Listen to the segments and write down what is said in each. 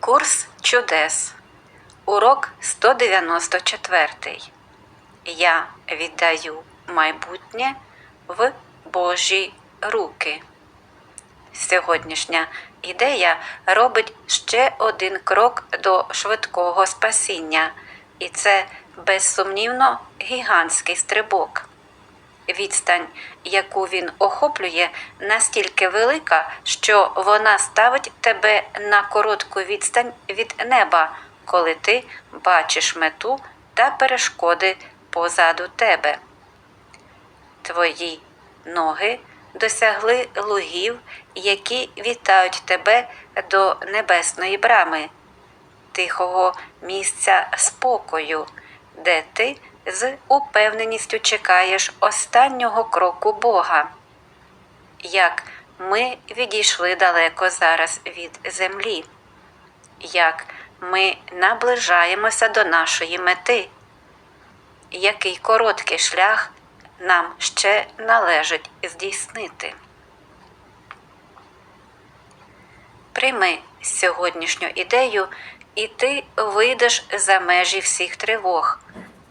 Курс чудес. Урок 194. Я віддаю майбутнє в Божі руки. Сьогоднішня ідея робить ще один крок до швидкого спасіння, і це безсумнівно гігантський стрибок. Відстань, яку він охоплює, настільки велика, що вона ставить тебе на коротку відстань від неба, коли ти бачиш мету та перешкоди позаду тебе. Твої ноги досягли лугів, які вітають тебе до небесної брами, тихого місця спокою, де ти з упевненістю чекаєш останнього кроку Бога. Як ми відійшли далеко зараз від землі, як ми наближаємося до нашої мети, який короткий шлях нам ще належить здійснити. Прийми сьогоднішню ідею, і ти вийдеш за межі всіх тривог,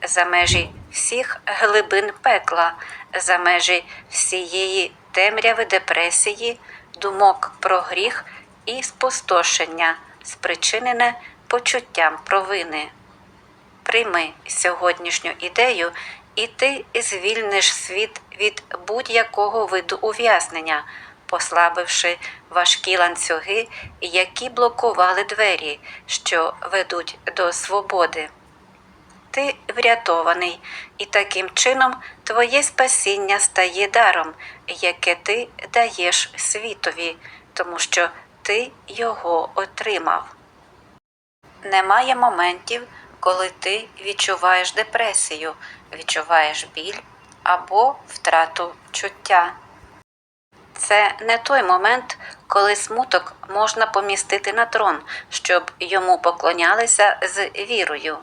за межі всіх глибин пекла, за межі всієї темряви депресії, думок про гріх і спустошення, спричинене почуттям провини. Прийми сьогоднішню ідею, і ти звільниш світ від будь-якого виду ув'язнення, послабивши важкі ланцюги, які блокували двері, що ведуть до свободи. Ти врятований, і таким чином твоє спасіння стає даром, яке ти даєш світові, тому що ти його отримав. Немає моментів, коли ти відчуваєш депресію, відчуваєш біль або втрату чуття. Це не той момент, коли смуток можна помістити на трон, щоб йому поклонялися з вірою.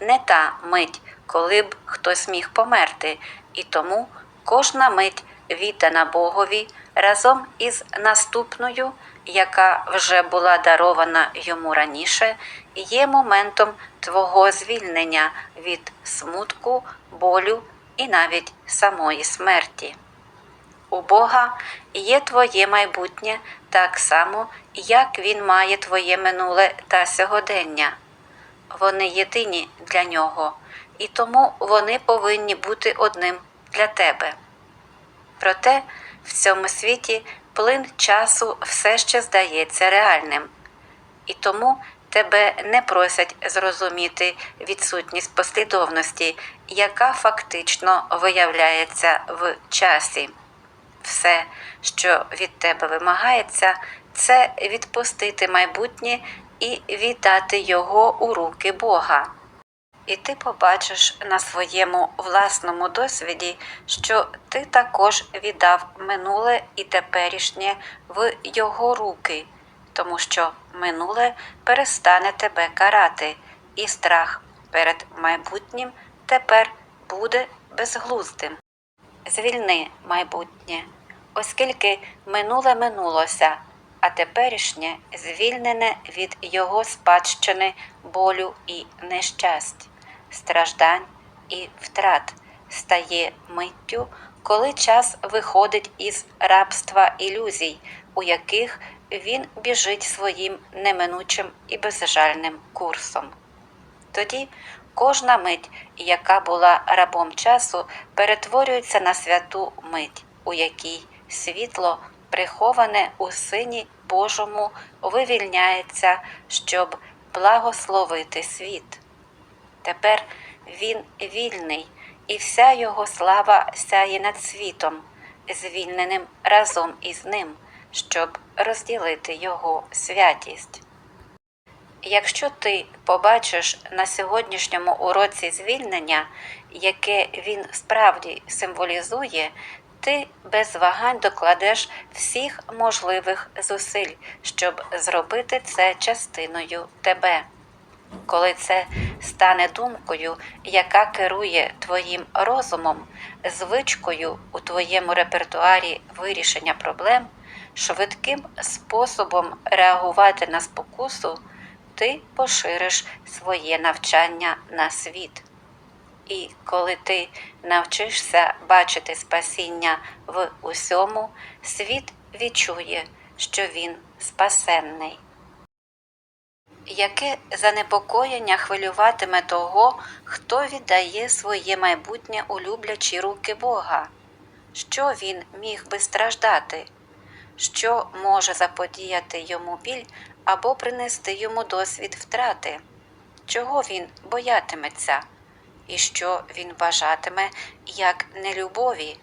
Не та мить, коли б хтось міг померти, і тому кожна мить віддана Богові разом із наступною, яка вже була дарована йому раніше, є моментом твого звільнення від смутку, болю і навіть самої смерті. У Бога є твоє майбутнє так само, як Він має твоє минуле та сьогодення. Вони єдині для нього, і тому вони повинні бути одним для тебе. Проте в цьому світі плин часу все ще здається реальним, і тому тебе не просять зрозуміти відсутність послідовності, яка фактично виявляється в часі. Все, що від тебе вимагається, це відпустити майбутнє і віддати його у руки Бога. І ти побачиш на своєму власному досвіді, що ти також віддав минуле і теперішнє в його руки, тому що минуле перестане тебе карати, і страх перед майбутнім тепер буде безглуздим. Звільни майбутнє, оскільки минуле минулося, а теперішнє звільнене від його спадщини болю і нещасть, страждань і втрат, стає миттю, коли час виходить із рабства ілюзій, у яких він біжить своїм неминучим і безжальним курсом. Тоді кожна мить, яка була рабом часу, перетворюється на святу мить, у якій світло, приховане у сині Божому, вивільняється, щоб благословити світ. Тепер він вільний, і вся його слава сяє над світом, звільненим разом із ним, щоб розділити його святість. Якщо ти побачиш на сьогоднішньому уроці звільнення, яке він справді символізує, ти без вагань докладеш всіх можливих зусиль, щоб зробити це частиною тебе. Коли це стане думкою, яка керує твоїм розумом, звичкою у твоєму репертуарі вирішення проблем, швидким способом реагувати на спокусу, ти пошириш своє навчання на світ. І коли ти навчишся бачити спасіння в усьому, світ відчує, що він спасенний. Яке занепокоєння хвилюватиме того, хто віддає своє майбутнє у люблячі руки Бога? Що він міг би страждати? Що може заподіяти йому біль або принести йому досвід втрати? Чого він боятиметься? І що він бажатиме як нелюбові?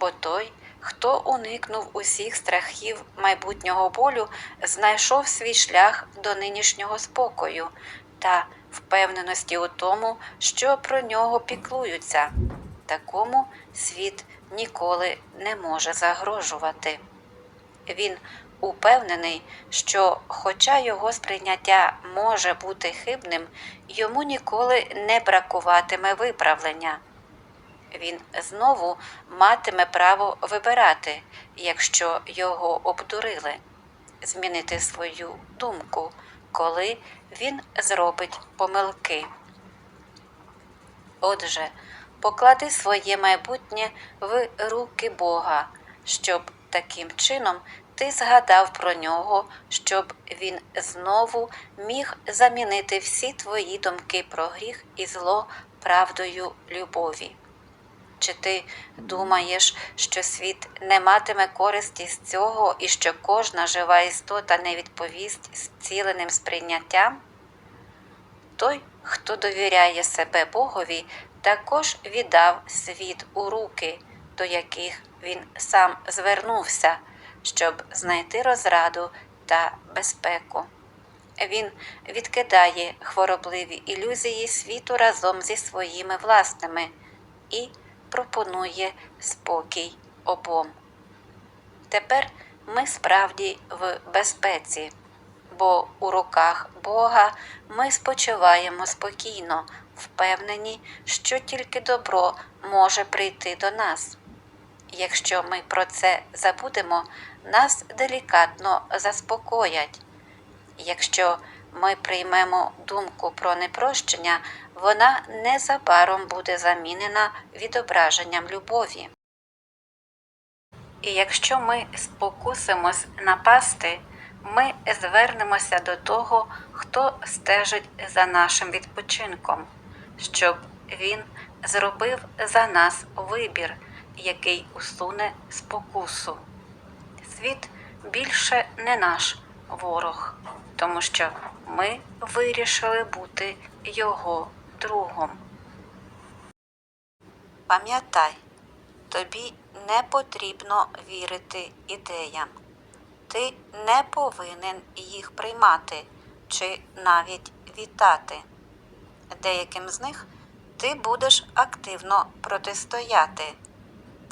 Бо той, хто уникнув усіх страхів майбутнього болю, знайшов свій шлях до нинішнього спокою та впевненості у тому, що про нього піклуються. Такому світ ніколи не може загрожувати. Він упевнений, що, хоча його сприйняття може бути хибним, йому ніколи не бракуватиме виправлення. Він знову матиме право вибирати, якщо його обдурили, змінити свою думку, коли він зробить помилки. Отже, поклади своє майбутнє в руки Бога, щоб таким чином ти згадав про нього, щоб він знову міг замінити всі твої думки про гріх і зло правдою любові. Чи ти думаєш, що світ не матиме користі з цього і що кожна жива істота не відповість зціленим сприйняттям? Той, хто довіряє себе Богові, також віддав світ у руки, до яких він сам звернувся, щоб знайти розраду та безпеку. Він відкидає хворобливі ілюзії світу разом зі своїми власними і пропонує спокій обом. Тепер ми справді в безпеці, бо у руках Бога ми спочиваємо спокійно, впевнені, що тільки добро може прийти до нас. Якщо ми про це забудемо, нас делікатно заспокоять. Якщо ми приймемо думку про непрощення, вона незабаром буде замінена відображенням любові. І якщо ми спокусимось напасти, ми звернемося до того, хто стежить за нашим відпочинком, щоб він зробив за нас вибір, який усуне спокусу. Світ більше не наш ворог, тому що ми вирішили бути його другом. Пам'ятай, тобі не потрібно вірити ідеям. Ти не повинен їх приймати чи навіть вітати. Деяким з них ти будеш активно протистояти.